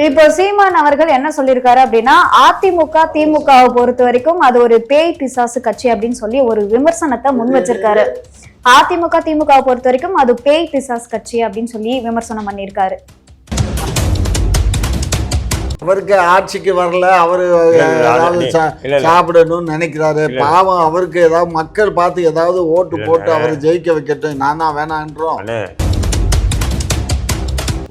இப்போ சீமான் அவர்கள் என்ன சொல்லியிருக்காரு அப்படின்னா அதிமுக திமுகவை பொறுத்த வரைக்கும் அது ஒரு பேய் பிசாசு கட்சி அப்படின்னு சொல்லி ஒரு விமர்சனத்தை முன் வச்சிருக்காரு அதிமுக திமுகவை பொறுத்த வரைக்கும் அது பேய் பிசாசு கட்சி அப்படின்னு சொல்லி விமர்சனம் பண்ணியிருக்காரு அவருக்கு ஆட்சிக்கு வரல அவரு. சாப்பிடணும்னு நினைக்கிறாரு. பாவம் அவருக்கு ஏதாவது மக்கள் பார்த்து ஏதாவது ஓட்டு போட்டு. அவரை ஜெயிக்க வைக்கட்டும் நான் தான் வேணான்றோம்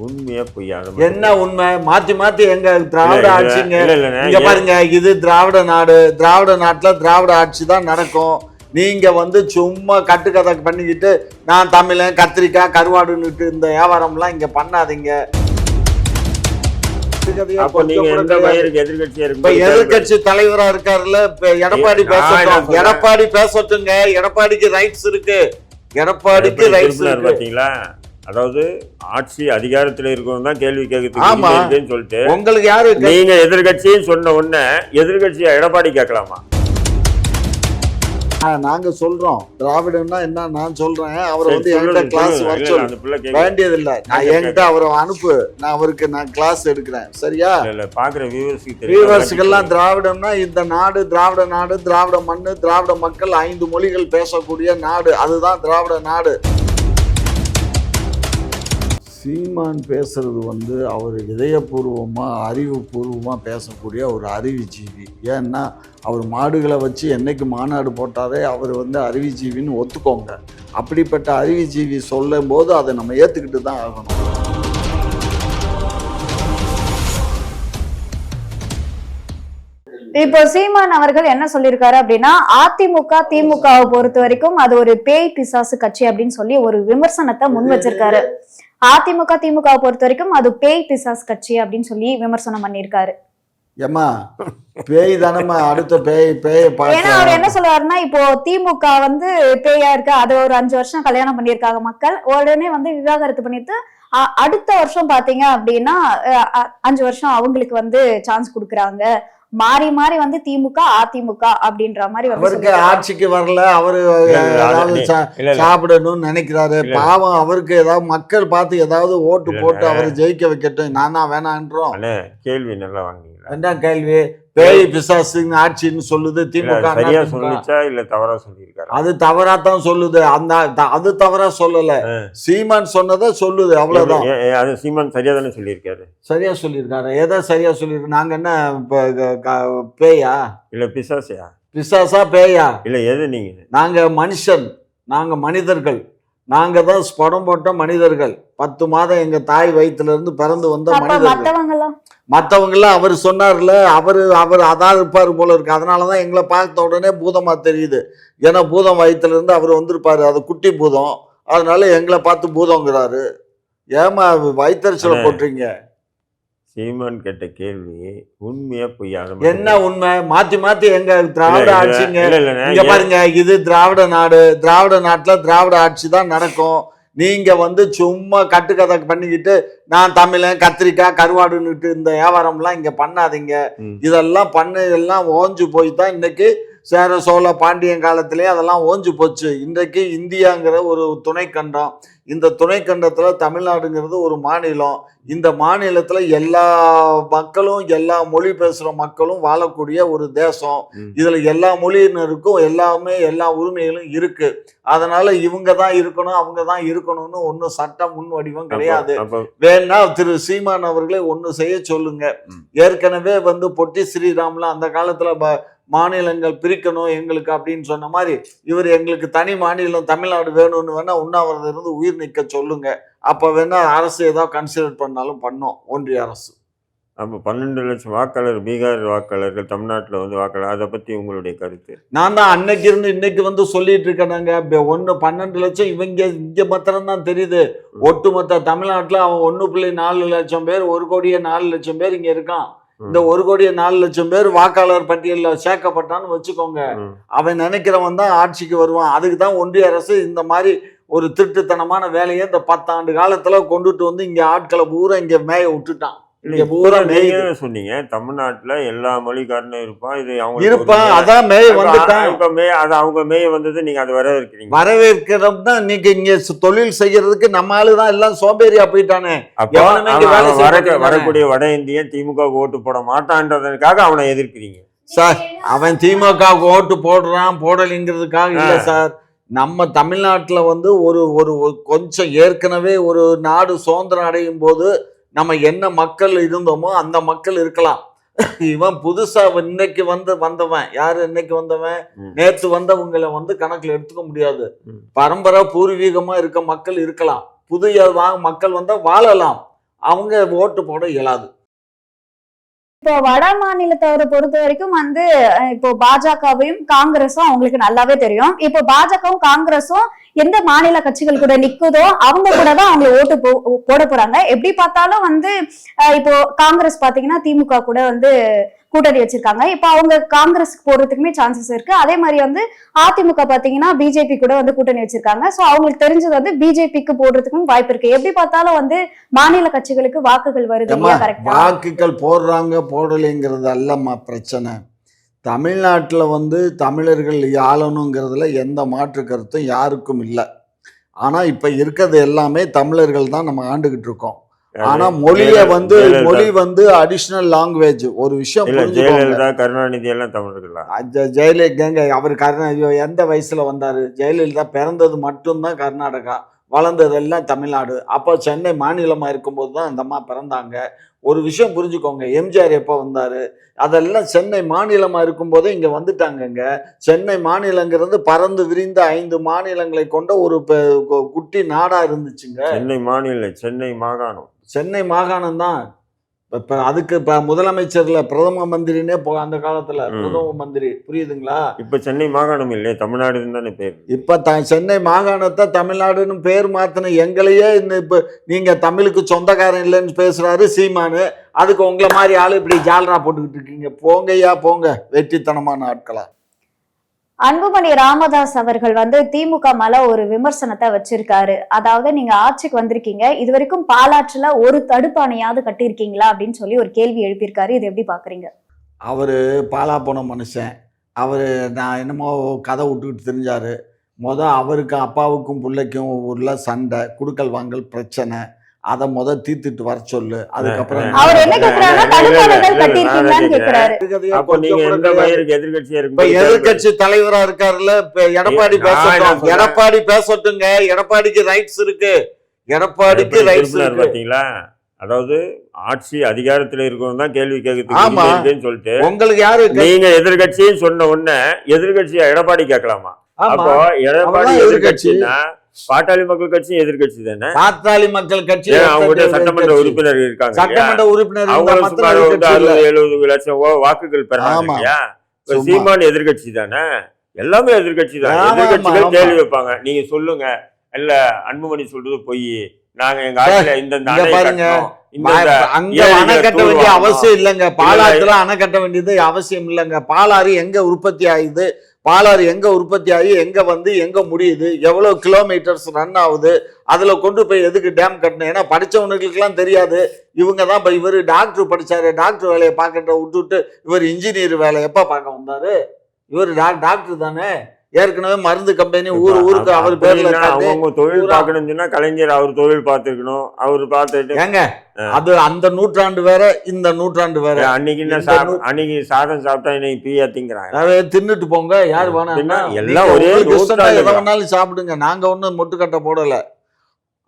உண்மையா பொய்யா? என்ன உண்மை? மாத்தி மாத்தி எங்க திராவிட ஆட்சிங்க. இங்க? பாருங்க இது திராவிட நாடு. திராவிட நாட்டுல திராவிட ஆட்சி தான் நடக்கும். நீங்க வந்து சும்மா கட்டுக்கதை பண்ணிக்கிட்டு நான் தமிழன் கத்திரிக்காய் கருவாடுன்னுட்டு இந்த வியாபாரம்லாம் இங்க பண்ணாதீங்க. எதிர்கட்சி தலைவரா இருக்காருல்ல எடப்பாடி பேசட்டும்? எடப்பாடி பேசட்டுங்க. எடப்பாடிக்கு ரைட்ஸ் இருக்கு. எடப்பாடிக்கு ரைட்ஸ் இருக்கு. பாத்தீங்களா? அதாவது ஆட்சி அதிகாரத்துல இருக்கவங்க தான் கேள்வி ஆமா. கேட்கறதுக்கு சொல்லிட்டு. உங்களுக்கு யாரு நீங்க எதிர்கட்சின்னு சொன்ன உடனே எதிர்கட்சியா எடப்பாடி கேட்கலாமா? நாங்க சொல்றோம். திராவிடம்னா என்ன? நான் சொல்றேன். அவரை வந்து என்கிட்ட கிளாஸ். வர சொல்லு. வேண்டியதில்லை. நான் என்கிட்ட அவரை அனுப்பு. நான் அவருக்கு நான் கிளாஸ் எடுக்கிறேன். சரியா? பாக்குற வியூவர்ஸ்க்கு வியூவர்ஸுக்கெல்லாம் திராவிடம்னா இந்த நாடு திராவிட நாடு திராவிட மண்ணு திராவிட மக்கள் ஐந்து மொழிகள் பேசக்கூடிய நாடு. அதுதான் திராவிட நாடு. சீமான் பேசுறது வந்து அவர் இதயபூர்வமாக அறிவுபூர்வமாக பேசக்கூடிய ஒரு அறிவுஜீவி ஏன்னா அவர் மாடுகளை வச்சு என்னைக்கு மாநாடு போட்டாரே அவர் வந்து அறிவுஜீவின்னு ஒத்துக்கோங்க. அப்படிப்பட்ட அறிவுஜீவி சொல்லும் போது அதை நம்ம ஏற்றுக்கிட்டு தான் ஆகணும். இப்போ சீமான் அவர்கள் என்ன சொல்லியிருக்காரு அப்படின்னா அதிமுக திமுகவை பொறுத்த வரைக்கும் அது ஒரு பேய் பிசாசு கட்சி அப்படின்னு சொல்லி ஒரு விமர்சனத்தை முன் வச்சிருக்காரு. அதிமுக திமுகவை பொறுத்த வரைக்கும் அது பேய் பிசாசு கட்சி அப்படின்னு சொல்லி விமர்சனம் பண்ணியிருக்காரு. ஏம்மா பேய் தானம்மா அடுத்த பேய் பேயை ஏன்னா அவர் என்ன சொல்லுவாருன்னா இப்போ திமுக வந்து பேயா இருக்கு அது ஒரு அஞ்சு வருஷம் கல்யாணம் பண்ணியிருக்காங்க மக்கள். உடனே வந்து விவாகரத்து பண்ணிட்டு அடுத்த வருஷம் பாத்தீங்க அப்படின்னா அஞ்சு வருஷம் அவங்களுக்கு வந்து சான்ஸ் கொடுக்குறாங்க. மாறி மாறி வந்து திமுக அதிமுக அப்படின்ற மாதிரி அவருக்கு. ஆட்சிக்கு வரல அவரு. சாப்பிடணும்னு நினைக்கிறாரு. பாவம் அவருக்கு ஏதாவது மக்கள் பார்த்து ஏதாவது ஓட்டு போட்டு. அவரை ஜெயிக்க வைக்கட்டும் நான் தான் வேணான்றோம் கேள்வி நல்லா வாங்கிங்களா என்ன கேள்வி. பேய் பிசாசுங்க ஆட்சின்னு சொல்லுது திமுக சரியா. சொல்லிச்சா இல்ல தவறா சொல்லியிருக்காரா? அது தவறாத்தான் சொல்லுது. அந்த த- அது தவறா சொல்லல. சீமான் சொன்னதை சொல்லுது அவ்வளவுதான். அது சீமான் சரியா தானே சொல்லியிருக்காரு? சரியா சொல்லியிருக்காரு. எதை சரியா சொல்லியிருக்கு நாங்க என்ன இப்ப பேயா? இல்ல பிசாசையா? பிசாசா பேயா? இல்ல எது நீங்க? நாங்க மனுஷன். நாங்க மனிதர்கள். நாங்க தான் படம் போட்ட மனிதர்கள். பத்து மாதம் எங்க தாய் வயித்துல இருந்து பிறந்து வந்த மனிதர்கள். மற்றவங்களாம் அவர் சொன்னார்ல அவர் அவர் அதான் இருப்பார் போல இருக்கு. அதனால தான் எங்களை பார்த்த உடனே பூதமா தெரியுது. ஏன்னா பூதம் வயித்துல இருந்து அவர் வந்திருப்பாரு. அது குட்டி பூதம். அதனால எங்களை பார்த்து பூதங்கிறாரு. ஏமா வயிற்றுச்சல. போட்டுறீங்க? சீமான் கேட்ட கேள்வி உண்மையா பொய்யா? என்ன உண்மை? மாத்தி மாத்தி எங்க திராவிட ஆட்சிங்க? இங்க? பாருங்க இது திராவிட நாடு. திராவிட நாட்டுல திராவிட ஆட்சி தான் நடக்கும். நீங்க வந்து சும்மா கட்டுக்கதை பண்ணிக்கிட்டு நான் தமிழன் கத்திரிக்காய் கருவாடுன்னுட்டு இந்த வியாபாரம்லாம் இங்க பண்ணாதீங்க. இதெல்லாம் பண்ண எல்லாம் ஓஞ்சு போய் தான் இன்னைக்கு சேர சோழ பாண்டியன் காலத்திலேயே அதெல்லாம் ஓஞ்சு போச்சு. இன்றைக்கு இந்தியாங்கிற ஒரு துணைக்கண்டம் இந்த துணைக்கண்டத்துல தமிழ்நாடுங்கிறது ஒரு மாநிலம். இந்த மாநிலத்துல எல்லா மக்களும் எல்லா மொழி பேசுற மக்களும் வாழக்கூடிய ஒரு தேசம். இதுல எல்லா மொழியினருக்கும் எல்லாமே எல்லா உரிமைகளும் இருக்கு. அதனால இவங்க தான் இருக்கணும் அவங்க தான் இருக்கணும்னு ஒன்றும் சட்ட முன் வடிவம் கிடையாது. வேணா திரு சீமான் அவர்களே ஒன்று செய்ய சொல்லுங்க. ஏற்கனவே வந்து பொட்டி ஸ்ரீராம்லாம் அந்த காலத்துல மாநிலங்கள் பிரிக்கணும் எங்களுக்கு அப்படின்னு சொன்ன மாதிரி இவர் எங்களுக்கு தனி மாநிலம் தமிழ்நாடு வேணும்னு வேணா உண்ணாவிரதம் இருந்து உயிர் நிற்க சொல்லுங்க. அப்ப வேணா அரசு ஏதாவது கன்சிடர் பண்ணாலும் பண்ணோம் ஒன்றிய அரசு. அப்ப பன்னெண்டு லட்சம் வாக்காளர் பீகார் வாக்காளர்கள் தமிழ்நாட்டுல வந்து வாக்காளர் அதை பத்தி உங்களுடைய கருத்து? நான் தான் அன்னைக்கு இருந்து இன்னைக்கு வந்து சொல்லிட்டு இருக்கேனாங்க. ஒன்று பன்னெண்டு லட்சம் இவங்க இங்க மாத்திரம் தான் தெரியுது ஒட்டுமொத்த தமிழ்நாட்டுல அவன் ஒன்று புள்ளி நாலு லட்சம் பேர் ஒரு கோடியே நாலு லட்சம் பேர் இங்க இருக்கான். இந்த ஒரு கோடியே நாலு லட்சம் பேர் வாக்காளர் பட்டியலில் சேர்க்கப்பட்டான்னு வச்சுக்கோங்க. அவன் நினைக்கிறவன் தான் ஆட்சிக்கு வருவான். அதுக்கு தான் ஒன்றிய அரசு இந்த மாதிரி ஒரு திருட்டுத்தனமான வேலையை இந்த பத்தாண்டு காலத்துல கொண்டுட்டு வந்து இங்க ஆட்களை பூரா இங்க மேய விட்டுட்டான். சொன்னீங்க? தமிழ்நாட்டுல எல்லா மொழிக்காரனும் இருப்பான் இது அவங்க இருப்பான் அதான் மேய வந்துட்டான் அது அவங்க மேய வந்தது நீங்க அதை வரவேற்கிறீங்க. வரவேற்கிறோம் தான் இங்க தொழில் செய்யறதுக்கு நம்ம ஆளு தான் எல்லாம் சோம்பேறியா போயிட்டானே. வரக்கூடிய வட இந்தியன் திமுக ஓட்டு போட மாட்டான்றதுக்காக அவனை எதிர்க்கிறீங்க. சார் அவன் திமுக ஓட்டு போடுறான் போடலைங்கிறதுக்காக இல்ல. சார். நம்ம தமிழ்நாட்டுல வந்து ஒரு ஒரு கொஞ்சம் ஏற்கனவே ஒரு நாடு சுதந்திரம் அடையும் போது நம்ம என்ன மக்கள் இருந்தோமோ அந்த மக்கள் இருக்கலாம். இவன் புதுசா இன்னைக்கு வந்து வந்தவன். யாரு இன்னைக்கு வந்தவன். நேத்து வந்தவங்களை வந்து கணக்குல எடுத்துக்க முடியாது. பரம்பரை பூர்வீகமா இருக்க மக்கள் இருக்கலாம். புதிய வா- மக்கள் வந்தா வாழலாம். அவங்க ஓட்டு போட இயலாது. இப்போ வட மாநிலத்தவரை பொறுத்த வரைக்கும் வந்து இப்போ பாஜகவையும் காங்கிரஸும் அவங்களுக்கு நல்லாவே தெரியும். இப்போ பாஜகவும் காங்கிரஸும் எந்த மாநில கட்சிகள் கூட நிக்குதோ அவங்க கூட தான் அவங்க ஓட்டு போ- போட போறாங்க. எப்படி பார்த்தாலும் வந்து இப்போ காங்கிரஸ் பாத்தீங்கன்னா திமுக கூட வந்து கூட்டணி வச்சிருக்காங்க. இப்போ அவங்க காங்கிரஸ்க்கு போறதுக்குமே சான்சஸ் இருக்கு. அதே மாதிரி வந்து அதிமுக பாத்தீங்கன்னா பிஜேபி கூட வந்து கூட்டணி வச்சிருக்காங்க. சோ அவங்களுக்கு தெரிஞ்சது வந்து பிஜேபிக்கு போடுறதுக்கும் வாய்ப்பு இருக்கு. எப்படி பார்த்தாலும் வந்து மாநில கட்சிகளுக்கு வாக்குகள் வருது வாக்குகள் போடுறாங்க போடலைங்கிறது அல்லம்மா பிரச்சனை. தமிழ்நாட்டில் வந்து தமிழர்கள் ஆளணுங்கிறதுல எந்த மாற்று கருத்தும் யாருக்கும் இல்லை. ஆனால் இப்போ இருக்கிறது எல்லாமே தமிழர்கள் தான் நம்ம ஆண்டுகிட்டு இருக்கோம். ஆனா மொழிய வந்து மொழி வந்து அடிஷ்னல் லாங்குவேஜ் ஒரு விஷயம் ஜெயலலிதா கருணாநிதி எல்லாம் தமிழர்களா ஜெயலலிதாங்க அவர் ஐயோ, எந்த வயசுல வந்தாரு? ஜெயலலிதா பிறந்தது மட்டும்தான் கர்நாடகா வளர்ந்ததெல்லாம் தமிழ்நாடு. அப்போ சென்னை மாநிலமா இருக்கும்போது தான் அந்த அம்மா பிறந்தாங்க. ஒரு விஷயம் புரிஞ்சுக்கோங்க எம்ஜிஆர் எப்போ வந்தாரு? அதெல்லாம் சென்னை மாநிலமா இருக்கும்போதே இங்க வந்துட்டாங்கங்க. சென்னை மாநிலங்கிறது பறந்து விரிந்த ஐந்து மாநிலங்களை கொண்ட ஒரு குட்டி நாடா இருந்துச்சுங்க. சென்னை மாநில சென்னை மாகாணம். சென்னை மாகாணம் தான் இப்ப அதுக்கு இப்ப முதலமைச்சர்ல பிரதம மந்திரினே போ அந்த காலத்துல. பிரதம மந்திரி. புரியுதுங்களா? இப்ப சென்னை மாகாணம் இல்லையே தமிழ்நாடு தானே பேர்? இப்ப த சென்னை மாகாணத்தை தமிழ்நாடுன்னு பேர் மாத்தின எங்களையே இந்த இப்ப நீங்க தமிழுக்கு சொந்தக்காரன் இல்லைன்னு பேசுறாரு சீமானு. அதுக்கு உங்களை மாதிரி ஆளு இப்படி ஜால்ரா போட்டுக்கிட்டு இருக்கீங்க. போங்கய்யா போங்க. வெற்றித்தனமான ஆட்களா. அன்புமணி ராமதாஸ் அவர்கள் வந்து திமுக மேல ஒரு விமர்சனத்தை வச்சிருக்காரு. அதாவது நீங்க ஆட்சிக்கு வந்திருக்கீங்க இது வரைக்கும் பாலாற்றுல ஒரு தடுப்பானையாவது கட்டியிருக்கீங்களா அப்படின்னு சொல்லி ஒரு கேள்வி எழுப்பியிருக்காரு. இது எப்படி பாக்குறீங்க? அவரு பாலா போன மனுஷன். அவர் நான் என்னமோ கதை விட்டுக்கிட்டு தெரிஞ்சாரு. மொதல் அவருக்கு அப்பாவுக்கும் பிள்ளைக்கும் உள்ள சண்டை குடுக்கல் வாங்கல் பிரச்சனை. அதை முத தீர்த்துட்டு வர சொல்லு. அதுக்கப்புறம் அவர் என்ன எதிர்கட்சி தலைவரா இருக்காருல்ல எடப்பாடி பேசட்டும்? எடப்பாடி பேசட்டுங்க. எடப்பாடிக்கு ரைட்ஸ் இருக்கு. எடப்பாடிக்கு ரைட்ஸ் இருக்கு. பாத்தீங்களா? அதாவது ஆட்சி அதிகாரத்துல இருக்கவங்க தான் கேள்வி ஆமா. கேட்கறதுக்கு சொல்லிட்டு. உங்களுக்கு யாரு நீங்க எதிர்கட்சின்னு சொன்ன உடனே எதிர்கட்சியா எடப்பாடி கேட்கலாமா? அப்போ எடப்பாடி. எதிர்கட்சின்னா பாட்டாளி மக்கள் கட்சியும் எதிர்கட்சி தானே பாத்தாளி மக்கள் கட்சி ஏன் அவங்க எதிர்க்கட்சி. சட்டமன்ற உறுப்பினர் இருக்காங்க? சட்டமன்ற உறுப்பினர். அறுபது எழுபது லட்சம் வாக்குகள் பெறாங்க. சீமான் எதிர்கட்சி தானே எல்லாமே எதிர்கட்சி தான் எதிர்கட்சிகள். கேள்வி வைப்பாங்க நீங்க சொல்லுங்க இல்ல அன்புமணி சொல்றது பொய் நாங்க எங்க ஆட்சியில இந்த பாருங்க. அங்க அணை கட்ட வேண்டிய. அவசியம் இல்லைங்க பாலாறுல அணை கட்ட வேண்டியது அவசியம் இல்லைங்க பாலாறு எங்க உற்பத்தி ஆகுது பாலாறு எங்கே உற்பத்தி ஆகி எங்கே வந்து எங்கே முடியுது எவ்வளோ கிலோமீட்டர்ஸ் ரன் ஆகுது அதில் கொண்டு போய் எதுக்கு டேம் கட்டணும்? ஏன்னா படிச்சவனுங்களுக்குலாம் தெரியாது. இவங்க தான் இப்போ இவர் டாக்டர் படித்தார் டாக்டர் வேலையை பார்க்கட்ட விட்டுவிட்டு இவர் இன்ஜினியர் வேலை எப்போ பார்க்க வந்தார்? இவர் டாக்டர் தானே? ஏற்கனவே மருந்து கம்பெனி ஊர் ஊருக்கு அவர் பேர்ல அவங்க தொழில் பார்க்கணும்னு சொன்னா கலைஞர் அவர் தொழில் பார்த்துருக்கணும். அவர் பார்த்துட்டு ஏங்க அது அந்த நூற்றாண்டு வேற இந்த நூற்றாண்டு வேற. அன்னைக்கு அன்னைக்கு சாதம் சாப்பிட்டா இன்னைக்கு பீயா திங்கிறாங்க. தின்னுட்டு போங்க யார் வேணா. எல்லாம் ஒரே. வேணாலும் சாப்பிடுங்க. நாங்க ஒண்ணும் முட்டுக்கட்டை போடல.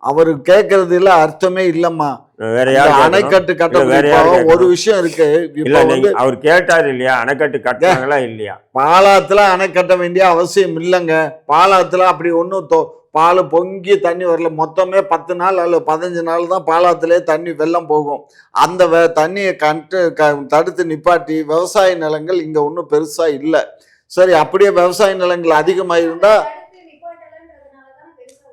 அவரு கேட்கறதுல அர்த்தமே இல்லம்மா. வேற இந்த யார் கேட்கணும்? அணைக்கட்டு கட்ட வேற யார் இப்போ கேட்கணும்? ஒரு விஷயம் இருக்கு. இல்ல நீங்க அவர் கேட்டாரு இல்லையா? அணைக்கட்டு கட்டினாங்களா இல்லையா? பாலாத்துல அணை கட்ட வேண்டிய அவசியம் இல்லைங்க. பாலாத்துல அப்படி ஒன்றும் பால் பொங்கி தண்ணி வரல. மொத்தமே பத்து நாள் அல்ல பதினஞ்சு நாள் தான் பாலாத்திலே தண்ணி வெள்ளம் போகும். அந்த வெ தண்ணியை கட்டு க தடுத்து நிப்பாட்டி விவசாய நிலங்கள் இங்க ஒன்றும் பெருசா இல்லை. சரி அப்படியே விவசாய நிலங்கள் அதிகமாக இருந்தா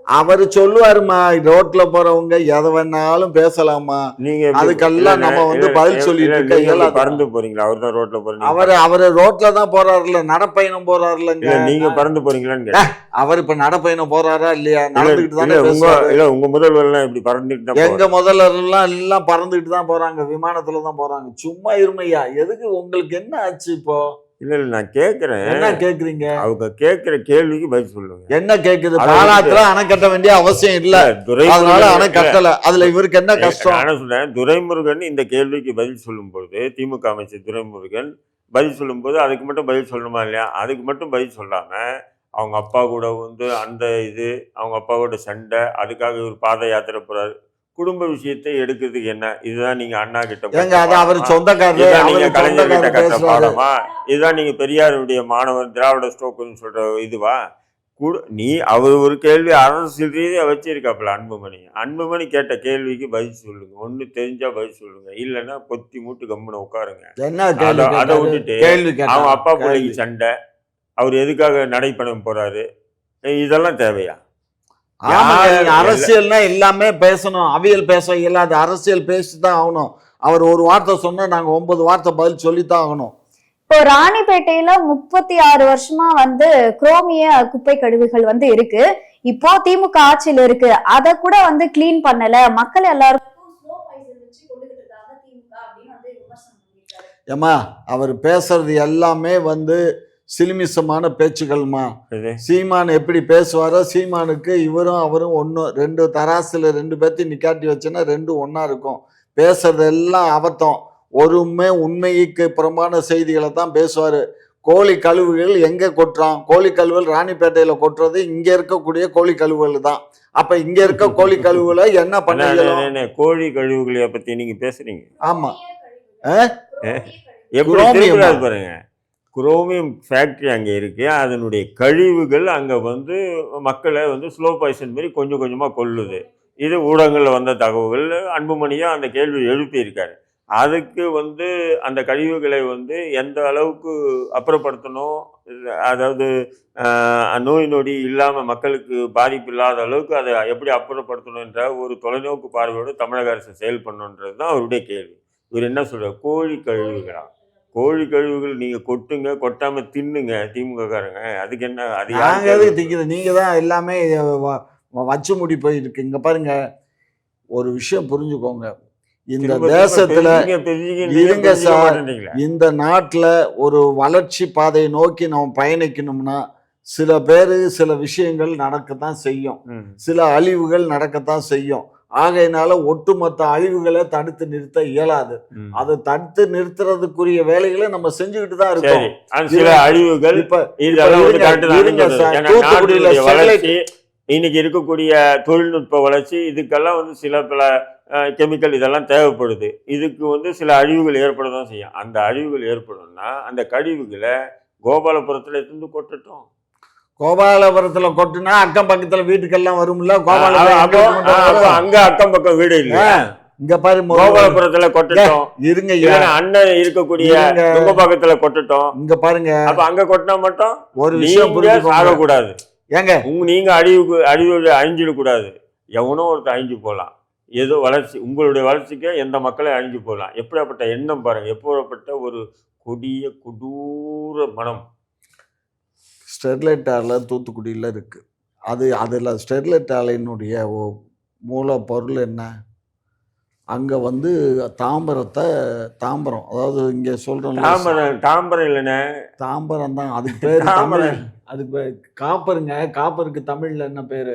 அவரு சொல்லுவாருமா ரோட்ல போறவங்க எதை வேணாலும் பேசலாமா? நீங்க அதுக்கெல்லாம் நம்ம வந்து பதில் சொல்லிட்டு இருக்க. பறந்து போறீங்களா? அவர் தான் ரோட்ல போறீங்க. அவரு அவரு ரோட்ல தான் போறாருல நடப்பயணம் போறாருலங்க நீங்க பறந்து போறீங்களான்னு. அவர் இப்ப நடப்பயணம் போறாரா இல்லையா? இல்ல, நடந்துகிட்டு தானே உங்க இல்ல உங்க முதல்வர் எல்லாம் இப்படி பறந்துட்டு தான் எங்க முதல்ல எல்லாம் எல்லாம் பறந்துட்டு தான் போறாங்க விமானத்துல தான் போறாங்க. சும்மா இருமையா? எதுக்கு உங்களுக்கு என்ன ஆச்சு இப்போ? இல்ல இல்ல நான் கேக்குறேன். என்ன கேக்குறீங்க? அவங்க கேக்குற கேள்விக்கு பதில் சொல்லுங்க. என்ன கேக்குது? பாலாத்துல அணை கட்ட வேண்டிய அவசியம் இல்ல. அதனால அணை கட்டல. அதுல இவருக்கு என்ன கஷ்டம்? நான் சொல்றேன்? துரைமுருகன் இந்த கேள்விக்கு பதில் சொல்லும்போது திமுக அமைச்சர் துரைமுருகன் பதில் சொல்லும்போது அதுக்கு மட்டும் பதில் சொல்லணுமா இல்லையா? அதுக்கு மட்டும் பதில் சொல்லாம அவங்க அப்பா கூட வந்து அந்த இது அவங்க அப்பாவோட சண்டை அதுக்காக இவர் பாத யாத்திரை போறாரு. குடும்ப விஷயத்தை எடுக்கிறதுக்கு என்ன? இதுதான் நீங்க அண்ணா கிட்ட ஏங்க பட்ட அது அவர்? சொந்தக்காரரு இதுதான் நீங்க கலைஞர் கிட்ட பேசுறாரு பாடமா? இதுதான் நீங்க பெரியாருடைய மாணவர் திராவிட ஸ்டோக்குன்னு சொல்ற இதுவா? நீ அவர் ஒரு கேள்வி அரசியல் ரீதியா வச்சிருக்காப்புல அன்புமணி. அன்புமணி கேட்ட கேள்விக்கு பதில் சொல்லுங்க. ஒண்ணு தெரிஞ்சா பதில் சொல்லுங்க. இல்லைன்னா பொத்தி மூட்டு கம்முன உட்காருங்க. அத-? விட்டுட்டு அவன். அப்பா. பிள்ளைக்கு சண்டை. அவர் எதுக்காக நடைப்பணம் போறாரு? இதெல்லாம் தேவையா? அரசியல்னா எல்லாமே பேசணும். அவியல் பேச இயலாது அரசியல் பேசிதான் ஆகணும். அவர் ஒரு வார்த்தை சொன்னா நாங்க ஒன்பது வார்த்தை பதில் சொல்லித்தான் ஆகணும். இப்போ ராணிப்பேட்டையில முப்பத்தி ஆறு வருஷமா வந்து குரோமிய குப்பை கழிவுகள் வந்து இருக்கு. இப்போ திமுக ஆட்சியில இருக்கு. அத கூட வந்து கிளீன் பண்ணல. மக்கள் எல்லாருக்கும். ஏமா அவர் பேசுறது எல்லாமே வந்து சிலுமிசமான பேச்சுக்கள்மா. சீமான் எப்படி பேசுவாரோ சீமானுக்கு இவரும் அவரும் ஒன்று ரெண்டு தராசுல ரெண்டு பேர்த்தையும் நிக்காட்டி வச்சுன்னா ரெண்டும் ஒண்ணா இருக்கும். பேசுறது எல்லாம் அபத்தம். ஒருமே உண்மைக்கு புறம்பான செய்திகளை தான் பேசுவாரு. கோழி கழிவுகள் எங்க கொட்டுறான் கோழி கழிவுகள் ராணிப்பேட்டையில கொட்டுறது இங்க இருக்கக்கூடிய கோழி கழிவுகள் தான். அப்ப இங்க இருக்க கோழி கழிவுகளை என்ன பண்ண கோழி கழிவுகளை பத்தி நீங்க பேசுறீங்க. ஆமா. குரோமிய ஆ? கழிவுகள். எப்படி பாருங்க. குரோமியம் ஃபேக்ட்ரி அங்கே இருக்குது அதனுடைய கழிவுகள் அங்கே வந்து மக்களை வந்து ஸ்லோ பாய்சன் மாதிரி கொஞ்சம் கொஞ்சமாக கொல்லுது இது ஊடகங்களில் வந்த தகவல் அன்புமணியாக அந்த கேள்வி எழுப்பியிருக்காரு. அதுக்கு வந்து அந்த கழிவுகளை வந்து எந்த அளவுக்கு அப்புறப்படுத்தணும்? அதாவது நோய் நொடி இல்லாமல் மக்களுக்கு பாதிப்பு இல்லாத அளவுக்கு அதை எப்படி அப்புறப்படுத்தணுன்ற ஒரு தொலைநோக்கு பார்வையோடு தமிழக அரசு செயல்படணுன்றது தான் அவருடைய கேள்வி. இவர் என்ன சொல்கிறார் கோழி கழிவுகளாக கோழி கழிவுகள் நீங்க கொட்டுங்க கொட்டாம தின்னுங்க திமுக காரங்க அதுக்கு என்ன அது யாரு நாங்க எதுக்கு திங்கிறது? தான் எல்லாமே வச்சு முடி போயிருக்கு. இங்க பாருங்க ஒரு விஷயம் புரிஞ்சுக்கோங்க. இந்த தேசத்துல இருங்க சார். இந்த நாட்டுல ஒரு வளர்ச்சி பாதையை நோக்கி நம்ம பயணிக்கணும்னா சில பேரு சில விஷயங்கள் நடக்கத்தான் செய்யும். சில அழிவுகள் நடக்கத்தான் செய்யும். ஆகையினால ஒட்டுமொத்த அழிவுகளை தடுத்து நிறுத்த இயலாது. அதை தடுத்து நிறுத்துறதுக்குரிய வேலைகளை நம்ம செஞ்சுக்கிட்டு தான் இருக்கோம். சில அழிவுகள் இப்ப தூத்துக்குடியில வளர்ச்சி இன்னைக்கு இருக்கக்கூடிய தொழில்நுட்ப வளர்ச்சி இதுக்கெல்லாம் வந்து சில பல கெமிக்கல் இதெல்லாம் தேவைப்படுது. இதுக்கு வந்து சில அழிவுகள் ஏற்பட தான் செய்யும். அந்த அழிவுகள் ஏற்படும்னா அந்த கழிவுகளை கோபாலபுரத்துல இருந்து கொட்டட்டும். கோபாலபுரத்துல கொட்டுனா அக்கம் பக்கத்துல வீட்டுக்கெல்லாம் வரும்ல? கோபாலபுரம் வரும்? அங்க அக்கம் பக்கம் வீடு இல்ல. இங்க பாரு கோபாலபுரத்துல கொட்டட்டும். இருங்க அண்ணன் இருக்கக்கூடிய இருங்க. துங்கப்பாக்கத்துல கொட்டட்டும். இங்க பாருங்க. அப்ப அங்க கொட்டினா மட்டும் ஒரு விஷயம் நீங்க புரிஞ்சுக்கோங்க. சாகக்கூடாது. ஏங்க? உங்க நீங்க அழிவுக்கு அழிவு அழிஞ்சிடக்கூடாது. எவனோ ஒருத்தர் அழிஞ்சு போகலாம் ஏதோ வளர்ச்சி உங்களுடைய வளர்ச்சிக்கு எந்த மக்களையும் அழிஞ்சு போகலாம் எப்படியாப்பட்ட எண்ணம் பாருங்க. எப்படிப்பட்ட ஒரு கொடிய கொடூர மனம். ஸ்டெர்லைட் ஆலை தூத்துக்குடியில் இருக்கு. அது அதில் ஸ்டெர்லைட் ஆலையினுடைய மூலப்பொருள் என்ன? அங்கே வந்து தாம்பரத்தை தாம்பரம். அதாவது இங்கே சொல்கிறோம் தாம்பரம் தாம்பரம் இல்லைண்ணே. தாம்பரம் தான். அதுக்கு பேர் தாம்பரம். அதுக்கு பேர் காப்பருங்க. காப்பருக்கு தமிழில் என்ன பேர்?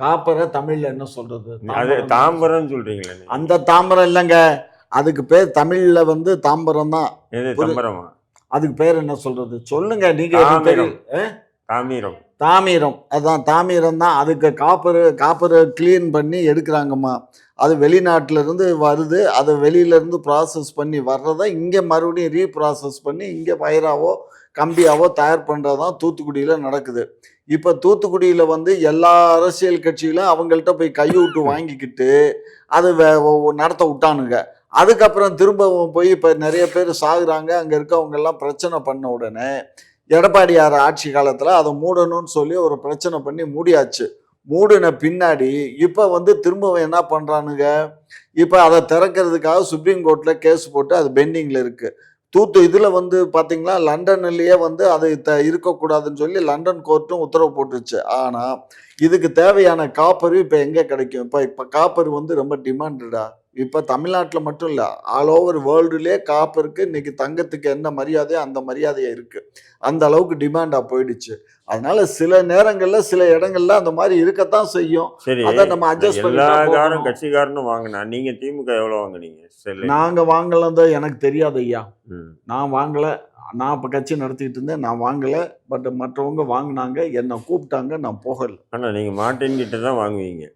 காப்பரை தமிழில் என்ன சொல்கிறது அது தாம்பரம். சொல்றீங்களே நீங்க. அந்த தாம்பரம் இல்லைங்க. அதுக்கு பேர் தமிழில் வந்து தாம்பரம் தான். தாம்பரமா? அதுக்கு பேர் என்ன சொல்றது? சொல்லுங்க நீங்க தாமிரம். தாமிரம். அதான் தாமிரம் தான். அதுக்கு காப்பர் காப்பரை க்ளீன் பண்ணி எடுக்கிறாங்கம்மா. அது வெளிநாட்டுல இருந்து வருது. அதை வெளியில இருந்து ப்ராசஸ் பண்ணி வர்றதை இங்கே மறுபடியும் ரீப்ராசஸ் பண்ணி இங்கே பயிராவோ கம்பியாவோ தயார் பண்ணுறது தான் தூத்துக்குடியில் நடக்குது. இப்போ தூத்துக்குடியில் வந்து எல்லா அரசியல் கட்சிகளும் அவங்கள்ட்ட போய் கையூட்டு வாங்கிக்கிட்டு அது நடத்த விட்டானுங்க. அதுக்கப்புறம் திரும்பவும் போய் இப்போ நிறைய பேர் சாகுறாங்க. அங்கே இருக்கவங்க எல்லாம் பிரச்சனை பண்ண உடனே எடப்பாடியார் ஆட்சி காலத்தில் அதை மூடணும்னு சொல்லி ஒரு பிரச்சனை பண்ணி மூடியாச்சு. மூடின பின்னாடி இப்போ வந்து திரும்பவும் என்ன பண்ணுறானுங்க இப்போ அதை திறக்கிறதுக்காக சுப்ரீம் கோர்ட்டில் கேஸ் போட்டு அது பெண்டிங்கில் இருக்குது தூத்து இதில் வந்து பார்த்தீங்களா லண்டன்லேயே வந்து அது த இருக்கக்கூடாதுன்னு சொல்லி லண்டன் கோர்ட்டும் உத்தரவு போட்டுருச்சு. ஆனால் இதுக்கு தேவையான காப்பரு இப்போ எங்கே கிடைக்கும்? இப்போ இப்போ காப்பர் வந்து ரொம்ப டிமாண்டடா இப்போ தமிழ்நாட்டில் மட்டும் இல்லை ஆல் ஓவர் வேர்ல்டுலேயே காப்பருக்கு இன்னைக்கு தங்கத்துக்கு என்ன மரியாதையோ அந்த மரியாதையே இருக்குது அந்த அளவுக்கு டிமாண்டாக போயிடுச்சு. அதனால சில நேரங்களில் சில இடங்கள்ல அந்த மாதிரி இருக்கத்தான் செய்யும். அதை நம்ம adjust எல்லா பண்ணிதான் காரும் போகணும். கட்சிக்காரனும் வாங்கினா நீங்க திமுக எவ்வளவு வாங்குனீங்க? நாங்கள் வாங்கலதோ எனக்கு தெரியாது ஐயா. நான் வாங்கலை. நான் இப்போ கட்சி நடத்திட்டு இருந்தேன். நான் வாங்கலை. பட் மற்றவங்க வாங்கினாங்க. என்னை கூப்பிட்டாங்க. நான் போகலை. ஆனா நீங்க மார்ட்டின் கிட்ட தான் வாங்குவீங்க.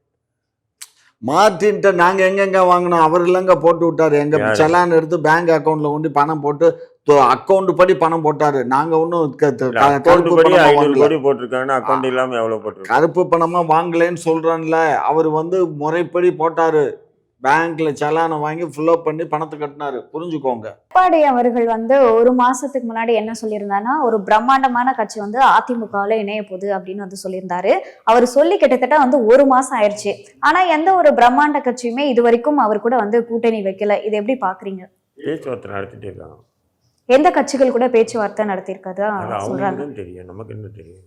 மார்டின்ட்ட நாங்கள் எங்கெங்க வாங்கினோம்? அவர் இல்லைங்க போட்டு விட்டாரு. எங்க யாரு? செலான் எடுத்து பேங்க் அக்கௌண்ட்ல கொண்டு பணம் போட்டு அக்கௌண்ட் படி பணம் போட்டாரு. நாங்க ஒன்றும் கருப்பு பணமா வாங்கலைன்னு சொல்றேன்ல. அவர் வந்து முறைப்படி போட்டாரு. பேங்க்ல செலானை வாங்கி ஃபில்அப் பண்ணி பணத்தை கட்டினாரு. புரிஞ்சுக்கோங்க. எடப்பாடி அவர்கள் வந்து ஒரு மாசத்துக்கு முன்னாடி என்ன சொல்லியிருந்தாருன்னா ஒரு பிரம்மாண்டமான கட்சி வந்து அதிமுகவில் இணைய போகுது அப்படின்னு வந்து சொல்லியிருந்தாரு. அவர் சொல்லி கிட்டத்தட்ட வந்து ஒரு மாசம் ஆயிடுச்சு ஆனா எந்த ஒரு பிரம்மாண்ட கட்சியுமே இது வரைக்கும் அவர் கூட வந்து கூட்டணி வைக்கல. இது எப்படி பாக்குறீங்க? பேச்சுவார்த்தை நடத்திட்டு இருக்காங்க. எந்த கட்சிகள் கூட பேச்சுவார்த்தை நடத்தியிருக்கதா சொல்றாங்க. தெரியும். நமக்கு என்ன தெரியும்?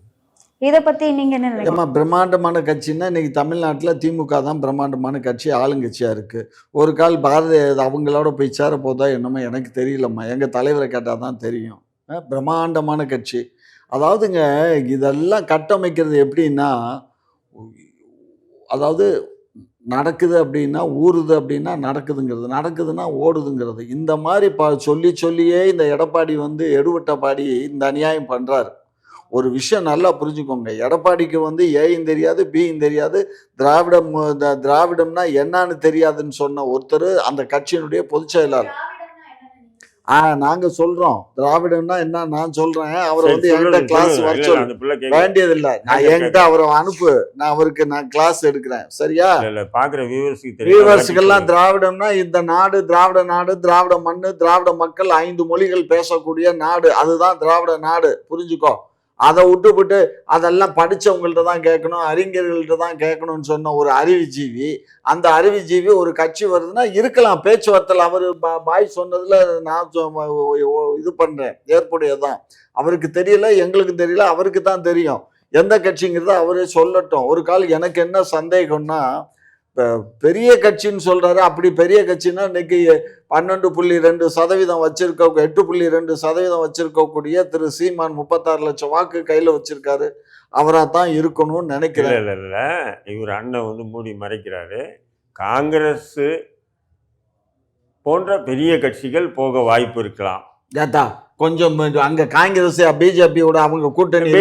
இதை பற்றி நீங்கள் என்ன நினைக்கிறீங்க? பிரம்மாண்டமான கட்சின்னா இன்றைக்கி தமிழ்நாட்டில் திமுக தான் பிரம்மாண்டமான கட்சி ஆளுங்கட்சியாக இருக்குது ஒரு கால் பாரதிய அவங்களோட போய் சேர போதா என்னமோ எனக்கு தெரியலம்மா. எங்கள் தலைவரை கேட்டால் தான் தெரியும். பிரம்மாண்டமான கட்சி. அதாவதுங்க இதெல்லாம் கட்டமைக்கிறது எப்படின்னா அதாவது நடக்குது அப்படின்னா ஊறுது அப்படின்னா நடக்குதுங்கிறது நடக்குதுன்னா ஓடுதுங்கிறது. இந்த மாதிரி ப சொல்லி சொல்லியே இந்த எடப்பாடி வந்து எடுவிட்ட பாடி இந்த அநியாயம் பண்ணுறாரு ஒரு விஷயம் நல்லா புரிஞ்சுக்கோங்க. எடப்பாடிக்கு வந்து ஏயும் தெரியாது பியும் தெரியாது. திராவிடம் திராவிடம்னா என்னன்னு தெரியாதுன்னு சொன்ன ஒருத்தர் அந்த கட்சியினுடைய பொதுச் செயலாளர். ஆ நாங்க சொல்றோம். திராவிடம்னா என்ன? நான் சொல்றேன். அவரை வந்து என்கிட்ட கிளாஸ். வர இல்ல, சொல்லு. அந்த பிள்ளை கேட்க வேண்டியதில்லை. நான் நான் என்கிட்ட அவரை அனுப்பு. நான் அவருக்கு நான் கிளாஸ் எடுக்கிறேன். சரியா? இல்ல, இல்ல பாக்குற வியூவர்ஸுக்கெல்லாம் திராவிடம்னா இந்த நாடு திராவிட நாடு திராவிட மண்ணு திராவிட மக்கள் ஐந்து மொழிகள் பேசக்கூடிய நாடு. அதுதான் திராவிட நாடு. புரிஞ்சுக்கோ. அதை விட்டுவிட்டு அதெல்லாம் படித்தவங்கள்ட்ட தான் கேட்கணும் அறிஞர்கள்ட்ட தான் கேட்கணும்னு சொன்ன ஒரு அறிவுஜீவி அந்த அறிவுஜீவி ஒரு கட்சி வருதுன்னா இருக்கலாம் பேச்சுவார்த்தையில். அவர் பாய் சொன்னதில் நான் இது பண்ணுறேன் ஏற்புடையதான் அவருக்கு தெரியல எங்களுக்கு தெரியல அவருக்கு தான் தெரியும். எந்த கட்சிங்கிறத அவரே சொல்லட்டும். ஒரு கால் எனக்கு என்ன சந்தேகம்னா பெரிய கட்சின்னு சொல்றாரு. அப்படி பெரிய கட்சின்னா இன்னைக்கு பன்னெண்டு புள்ளி ரெண்டு சதவீதம் வச்சிருக்க எட்டு புள்ளி ரெண்டு சதவீதம் வச்சிருக்கக்கூடிய திரு சீமான் முப்பத்தாறு லட்சம் வாக்கு கையில வச்சிருக்காரு. அவரா தான் இருக்கணும்னு நினைக்கிறேன். இல்ல இல்ல இவர் அண்ணன் வந்து மூடி மறைக்கிறாரு. காங்கிரஸ் போன்ற பெரிய கட்சிகள் போக வாய்ப்பு இருக்கலாம். ஏத்தா கொஞ்சம் அங்க காங்கிரஸ் பிஜேபியோட அவங்க கூட்டணி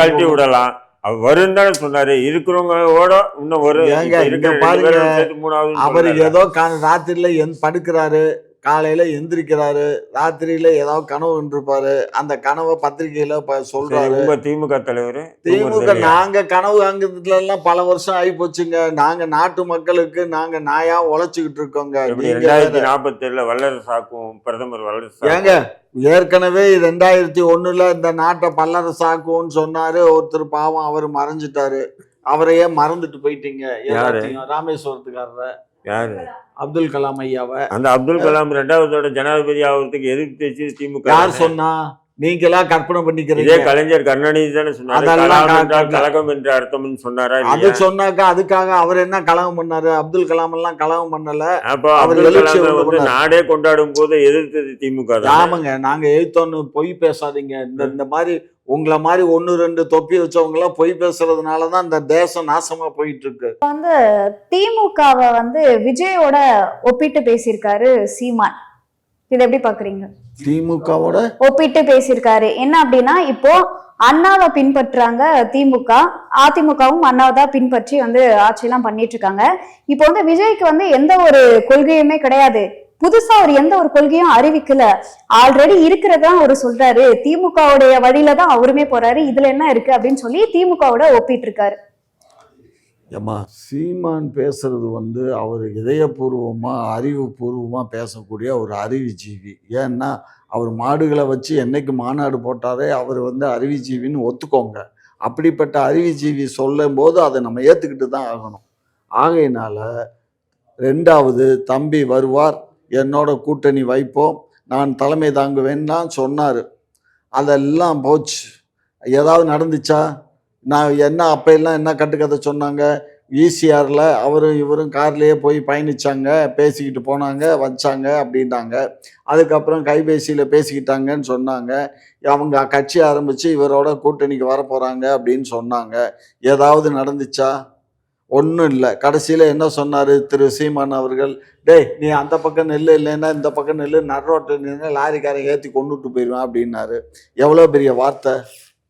கழட்டி விடலாம். வருன்னு தானே சொன்னாரு இருக்கிறவங்களோட இன்னும் சேர்த்து மூணாவது அவர் ஏதோ ராத்திரில எந் படுக்கிறாரு. காலையில எந்திரிக்கிறாரு ராத்திரியில ஏதாவது கனவு இருப்பாரு அந்த கனவை பத்திரிகையில ப- சொல்றாரு. உங்க திமுக தலைவர் திமுக நாங்க கனவு காங்கிறதுல எல்லாம் பல வருஷம் ஆகி போச்சுங்க நாங்க நாட்டு மக்களுக்கு நாங்க நாயா உழைச்சுக்கிட்டு இருக்கோங்க. ரெண்டாயிரத்தி வேற. நாற்பத்தி ஏழுல வல்லரசாக்கும் பிரதமர் வல்லரசு ஏங்க ஏற்கனவே ரெண்டாயிரத்தி ஒண்ணுல இந்த நாட்டை பல்லரசாக்குவோன்னு சொன்னாரு. ஒருத்தர் பாவம் அவர் மறைஞ்சிட்டாரு. அவரையே மறந்துட்டு போயிட்டீங்க. ராமேஸ்வரத்துக்காரர. யாரு? அப்துல் கலாம் ஐயாவை. அந்த அப்துல் கலாம் ரெண்டாவதோட ஜனாதிபதி ஆகிறதுக்கு எதிர்த்து வச்சு திமுக யார். சொன்னா? நீங்களா கற்பனை இதே பண்ணிக்கிறீங்க கலைஞர் கருணாநிதி தானே சொன்னாரு. கலகம் என்ற அர்த்தம்னு சொன்னாரா அது? சொன்னாக்கா அதுக்காக அவர் என்ன கலகம் பண்ணாரு? அப்துல் கலாம் எல்லாம் கலகம் பண்ணல. அப்போ அவர் அப்துல் கலாமை வந்து. நாடே கொண்டாடும் போது எதிர்த்தது திமுக ஆமாங்க நாங்க எழுத்தொன்னு பொய் பேசாதீங்க. இந்த இந்த மாதிரி உங்களை மாதிரி ஒன்னு ரெண்டு தொப்பி வச்சவங்க எல்லாம் பொய் பேசுறதுனாலதான் இந்த தேசம் நாசமா போயிட்டு இருக்கு திமுகவை வந்து விஜயோட ஒப்பிட்டு பேசியிருக்காரு சீமான். இதை எப்படி பாக்குறீங்க? திமுகவோட? ஒப்பிட்டு பேசியிருக்காரு. என்ன அப்படின்னா இப்போ அண்ணாவை பின்பற்றுறாங்க திமுக. அதிமுகவும் அண்ணாவை தான் பின்பற்றி வந்து ஆட்சியெல்லாம் பண்ணிட்டு இருக்காங்க. இப்போ வந்து விஜய்க்கு வந்து எந்த ஒரு கொள்கையுமே கிடையாது. புதுசா அவர் எந்த ஒரு கொள்கையும் அறிவிக்கல. ஆல்ரெடி இருக்கிறதா அவர் சொல்றாரு. திமுகவுடைய வழியில தான் அவருமே போறாரு. இதுல என்ன இருக்கு அப்படின்னு சொல்லி திமுகவோட ஒப்பிட்டு இருக்காரு ஏம்மா சீமான் பேசுறது வந்து அவர் இதயபூர்வமா அறிவுபூர்வமா பேசக்கூடிய ஒரு அறிவுஜீவி ஏன்னா அவர் மாடுகளை வச்சு என்னைக்கு மாநாடு போட்டாரே அவர் வந்து அறிவுஜீவின்னு ஒத்துக்கோங்க. அப்படிப்பட்ட அறிவுஜீவி சொல்லும்போது அதை நம்ம ஏற்றுக்கிட்டு தான் ஆகணும். ஆகையினால ரெண்டாவது தம்பி வருவார். என்னோட கூட்டணி வைப்போம். நான் தலைமை தாங்குவேன்னா சொன்னார். அதெல்லாம் போச்சு. ஏதாவது நடந்துச்சா? நான் என்ன அப்போ எல்லாம் என்ன கட்டுக்கதை சொன்னாங்க? ஈசிஆரில் அவரும் இவரும் கார்லேயே போய் பயணிச்சாங்க பேசிக்கிட்டு போனாங்க வச்சாங்க அப்படின்னாங்க. அதுக்கப்புறம் கைபேசியில் பேசிக்கிட்டாங்கன்னு சொன்னாங்க. அவங்க கட்சி ஆரம்பித்து இவரோட கூட்டணிக்கு வரப்போகிறாங்க அப்படின்னு சொன்னாங்க. ஏதாவது நடந்துச்சா? ஒன்றும் இல்லை. கடைசியில் என்ன சொன்னார்? திரு சீமான் அவர்கள் டேய் நீ அந்த பக்கம் நெல் இல்லைன்னா இந்த பக்கம் நெல் நடுரோட்டில் நின்று லாரிக்காரன் ஏற்றி கொண்டுட்டு போயிடுவேன் அப்படின்னாரு. எவ்வளோ பெரிய வார்த்தை?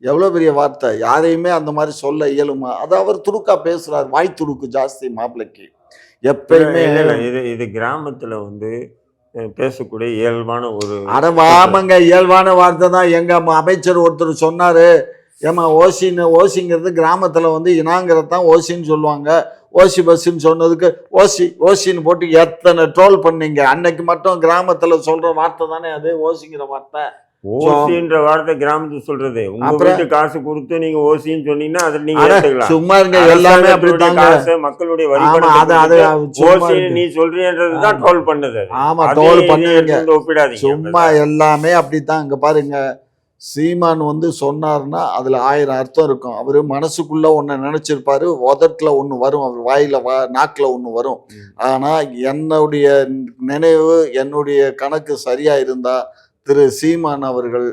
எவ்வளோ பெரிய வார்த்தை? யாரையுமே அந்த மாதிரி சொல்ல இயலுமா? அது அவர் துடுக்கா பேசுறார். வாய் துடுக்கு ஜாஸ்தி மாப்பிள்ளைக்கு எப்பயுமே இது இது கிராமத்துல வந்து பேசக்கூடிய இயல்பான ஒரு அட வாமங்க இயல்பான வார்த்தை தான். எங்க ம- அமைச்சர் ஒருத்தர் சொன்னாரு ஏமா ஓசின்னு ஓசிங்கிறது கிராமத்துல வந்து இனாங்கிறது தான் ஓசின்னு சொல்லுவாங்க. ஓசி பஸ்ன்னு சொன்னதுக்கு ஓசி ஓசின்னு போட்டு எத்தனை ட்ரோல் பண்ணீங்க? அன்னைக்கு மட்டும் கிராமத்துல சொல்ற வார்த்தை தானே அது ஓசிங்கிற வார்த்தை. ஓசின்ற வார்த்தை கிராமத்துக்கு சொல்றது. உங்க காசு கொடுத்து நீங்க ஓசின்னு சொன்னீங்கன்னா அதை நீங்க ஏத்துக்கலாம். சும்மா இருங்க எல்லாமே அப்படித்தாங்க. காசு மக்களுடைய வரி. நீ சொல்றியன்றதுதான் ஆமா. ட்ரோல் பண்ணது. ஆமா எடுத்து வந்து ஒப்பிடாதீங்க. சும்மா எல்லாமே அப்படித்தான். இங்க பாருங்க சீமான் வந்து சொன்னார்னா அதுல ஆயிரம் அர்த்தம் இருக்கும். அவரு மனசுக்குள்ள ஒண்ணு நினைச்சிருப்பாரு உதட்டுல ஒண்ணு வரும் அவர் வாயில வா நாக்குல ஒண்ணு வரும். ம். ஆனா என்னுடைய நினைவு என்னுடைய கணக்கு சரியா இருந்தா திரு சீமான் அவர்கள்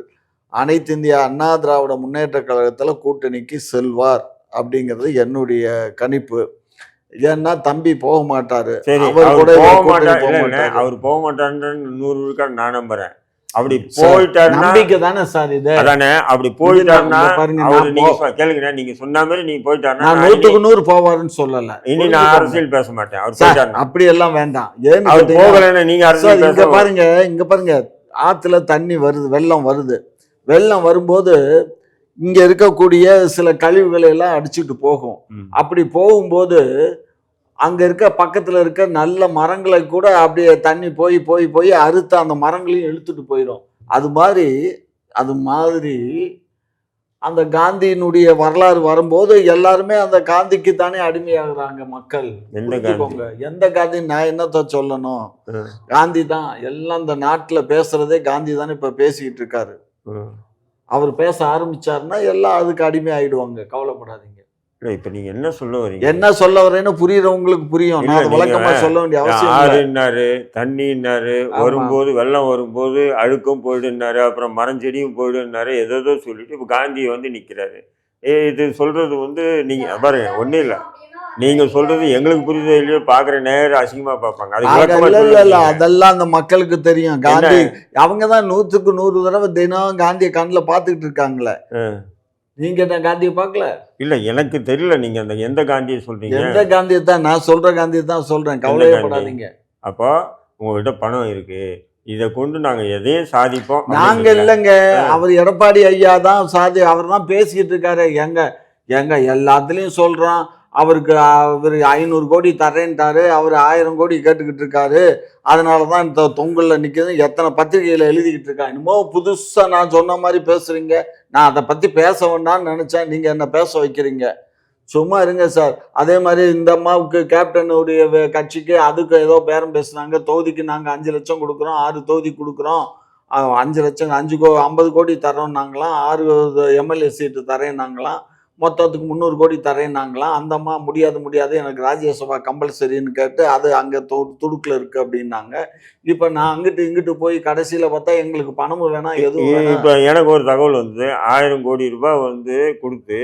அனைத்து இந்திய அண்ணா திராவிட முன்னேற்ற கழகத்துல கூட்டணிக்கு செல்வார் அப்படிங்கிறது என்னுடைய கணிப்பு. ஏன்னா தம்பி போக மாட்டாரு. அவர் போக மாட்டார். அவர் போக மாட்டாருன்னு நூறு விழுக்காடு நான் நம்புறேன். அப்படி போயிட்டாருன்னா நம்பிக்கை தானே சார் இது? அதானே அப்படி போயிட்டாருன்னா அவரு நீங்க கேளுங்க நீங்க சொன்ன மாதிரி நீங்க போயிட்டாருன்னா இனி- நூறு போவாருன்னு சொல்லல. இனி நான். அரசியல் பேச மாட்டேன். அவர் சார், போயிட்டாருன்னா. அப்படி எல்லாம் வேண்டாம் அவர் போகலைன்னா நீங்க அரசியல் இங்க பாருங்க இங்க பாருங்க. ஆத்துல தண்ணி வருது வெள்ளம் வருது. வெள்ளம் வரும்போது இங்க இருக்கக்கூடிய சில கழிவுகளை எல்லாம் அடிச்சுட்டு போகும். அப்படி போகும்போது அங்க இருக்க பக்கத்துல இருக்க நல்ல மரங்களை கூட அப்படியே தண்ணி போய் போய் போய் அறுத்து அந்த மரங்களையும் இழுத்துட்டு போயிடும். அது மாதிரி அது மாதிரி அந்த காந்தியினுடைய வரலாறு வரும்போது எல்லாருமே அந்த காந்திக்கு தானே அடிமையாகுறாங்க மக்கள். எந்த காந்தி? நான் என்னத்த சொல்லணும். காந்தி தான். எல்லாம் இந்த நாட்டுல பேசுறதே காந்தி தானே இப்ப பேசிக்கிட்டு இருக்காரு. அவர் பேச ஆரம்பிச்சாருன்னா எல்லாம் அதுக்கு அடிமை ஆயிடுவாங்க கவலைப்படாதீங்க. இல்ல இப்ப நீங்க என்ன சொல்ல வரீங்க? என்ன சொல்ல வரேன்னு புரியுறவங்களுக்கு புரியும். நான் விளக்கமா சொல்ல வேண்டிய அவசியம் ஆறுன்னாரு தண்ணின்னாரு. வரும்போது வெள்ளம் வரும்போது அழுக்கும் போயிடுனாரு அப்புறம் மரஞ்செடியும் போயிடுனாரு ஏதோ சொல்லிட்டு இப்ப காந்தி வந்து நிக்கிறாரு. ஏ இது சொல்றது வந்து நீங்க பாருங்க ஒண்ணும் இல்ல. நீங்க சொல்றது எங்களுக்கு புரியுதோ இல்லையோ பாக்குற நேரம் அசிங்கமா பார்ப்பாங்க அது இல்ல இல்ல இல்ல. அதெல்லாம் அந்த மக்களுக்கு தெரியும். காந்தி அவங்க தான் நூத்துக்கு நூறு தடவை தினம் காந்தியை கண்ணுல பாத்துக்கிட்டு இருக்காங்களே. நீங்க என்ன காந்தியை பார்க்கல? இல்ல எனக்கு தெரியல நீங்க அந்த எந்த காந்தியை சொல்றீங்க? எந்த காந்தியை தான் நான் சொல்ற காந்தியை தான் சொல்றேன். கவலையப்படாதீங்க அப்போ உங்ககிட்ட பணம் இருக்கு. இதை கொண்டு நாங்க எதையும் சாதிப்போம் நாங்க அப்படிங்கிறீங்களா? இல்லைங்க அவர் எடப்பாடி ஐயா தான் சாதி அவர் தான் பேசிக்கிட்டு இருக்காரு. எங்க எங்க எல்லாத்துலயும் சொல்றோம். அவருக்கு அவர் ஐநூறு கோடி தரேன்ட்டாரு அவர் ஆயிரம் கோடி கேட்டுக்கிட்டு இருக்காரு அதனால தான் இந்த தொங்கலில் நிற்கிது எத்தனை பத்திரிகையில் எழுதிக்கிட்டு இருக்கா என்னமோ புதுசாக நான் சொன்ன மாதிரி பேசுகிறீங்க நான் அதை பற்றி பேச வேண்டாம்னு நினச்சேன். நீங்கள் என்ன பேச வைக்கிறீங்க? சும்மா இருங்க சார். அதே மாதிரி இந்த அம்மாவுக்கு கேப்டனுடைய கட்சிக்கு அதுக்கு ஏதோ பேரம் பேசுனாங்க. தொகுதிக்கு நாங்கள் அஞ்சு லட்சம் கொடுக்குறோம். ஆறு தொகுதி கொடுக்குறோம். அஞ்சு லட்சம் அஞ்சு கோ ஐம்பது கோடி தரோம் நாங்களாம் ஆறு எம்எல்ஏ சீட்டு தரேன் நாங்களாம் மொத்தத்துக்கு முந்நூறு கோடி தரேன் நாங்களாம் அந்த அம்மா முடியாது முடியாது எனக்கு ராஜ்யசபா கம்பல்சரின்னு கேட்டு அது அங்கே து துடுக்கில் இருக்குது அப்படின்னாங்க. இப்போ நான் அங்கிட்டு இங்கிட்டு போய் கடைசியில் பார்த்தா எங்களுக்கு பணமும் வேணாம் எதுவும் இப்போ எனக்கு ஒரு தகவல் வந்து ஆயிரம் கோடி ரூபாய் வந்து கொடுத்து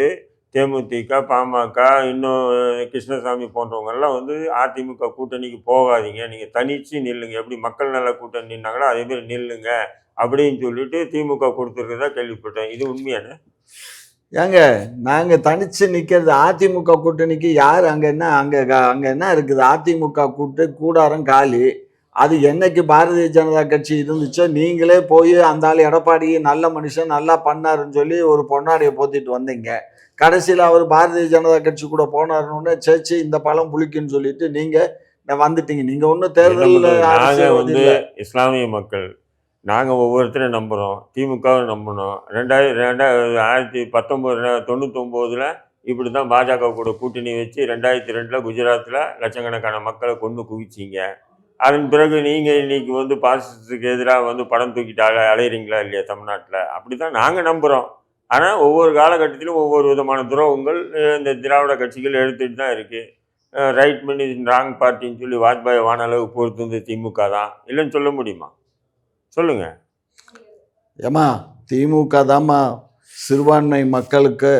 தேமுதிக பாமக இன்னும் கிருஷ்ணசாமி போன்றவங்க எல்லாம் வந்து அதிமுக கூட்டணிக்கு போகாதீங்க. நீங்க தனிச்சு நில்லுங்க. எப்படி மக்கள் நல கூட்டணி நின்னாங்களோ அதே மாதிரி நில்லுங்க அப்படின்னு சொல்லிட்டு திமுக கொடுத்துருக்கதா கேள்விப்பட்டேன். இது உண்மையான ஏங்க நாங்க தனிச்சு நிக்கிறது அதிமுக கூட்டணிக்கு யார் அங்க என்ன அங்க அங்க என்ன இருக்குது? அதிமுக கூட்டு கூடாரம் காலி. அது என்னைக்கு பாரதிய ஜனதா கட்சி இருந்துச்சோ நீங்களே போய் அந்த ஆள் எடப்பாடி நல்ல மனுஷன் நல்லா பண்ணாருன்னு சொல்லி ஒரு பொன்னாடியை போத்திட்டு வந்தீங்க. கடைசியில் அவர் பாரதிய ஜனதா கட்சி கூட போனாருன்னு சேச்சு இந்த பழம் புளிக்குன்னு சொல்லிட்டு நீங்க வந்துட்டீங்க. நீங்க ஒன்றும் தேர்தலில் வந்து இஸ்லாமிய மக்கள். நாங்கள் ஒவ்வொருத்தரையும் நம்புகிறோம் திமுகவை நம்பணும் ரெண்டாயிரம் ரெண்டாயிரத்தி ஆயிரத்தி பத்தொம்போது தொண்ணூத்தொம்போதில் இப்படி தான் பாஜக கூட கூட்டணி வச்சு ரெண்டாயிரத்தி ரெண்டில் குஜராத்தில் லட்சக்கணக்கான மக்களை கொண்டு குவிச்சிங்க. அதன் பிறகு நீங்கள் இன்னைக்கு வந்து பாசிசத்துக்கு எதிராக வந்து படம் தூக்கிட்டு அல அலையிறீங்களா இல்லையா தமிழ்நாட்டில்? அப்படி தான் நாங்கள் நம்புகிறோம் ஆனால் ஒவ்வொரு காலகட்டத்திலும் ஒவ்வொரு விதமான துரோகங்கள் இந்த திராவிட கட்சிகள் எடுத்துகிட்டு தான் இருக்குது ரைட் பண்ணி ராங் பார்ட்டின்னு சொல்லி வாஜ்பாய் வானளவு பொறுத்து வந்து திமுக தான். இல்லைன்னு சொல்ல முடியுமா? சொல்லுங்க. ஏம்மா திமுக தாம்மா சிறுபான்மை மக்களுக்கு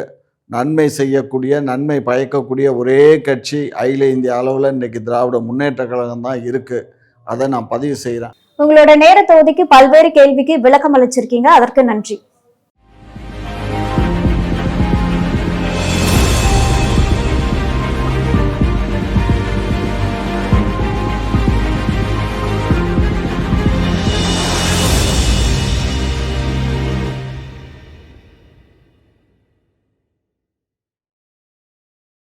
நன்மை செய்யக்கூடிய நன்மை பயக்கக்கூடிய ஒரே கட்சி அகில இந்திய அளவில் இன்னைக்கு திராவிட முன்னேற்ற கழகம் தான் இருக்குது அதை நான் பதிவு செய்கிறேன் உங்களோட நேரத்தை ஒதுக்கி பல்வேறு கேள்விக்கு விளக்கம் அளிச்சிருக்கீங்க. அதற்கு நன்றி.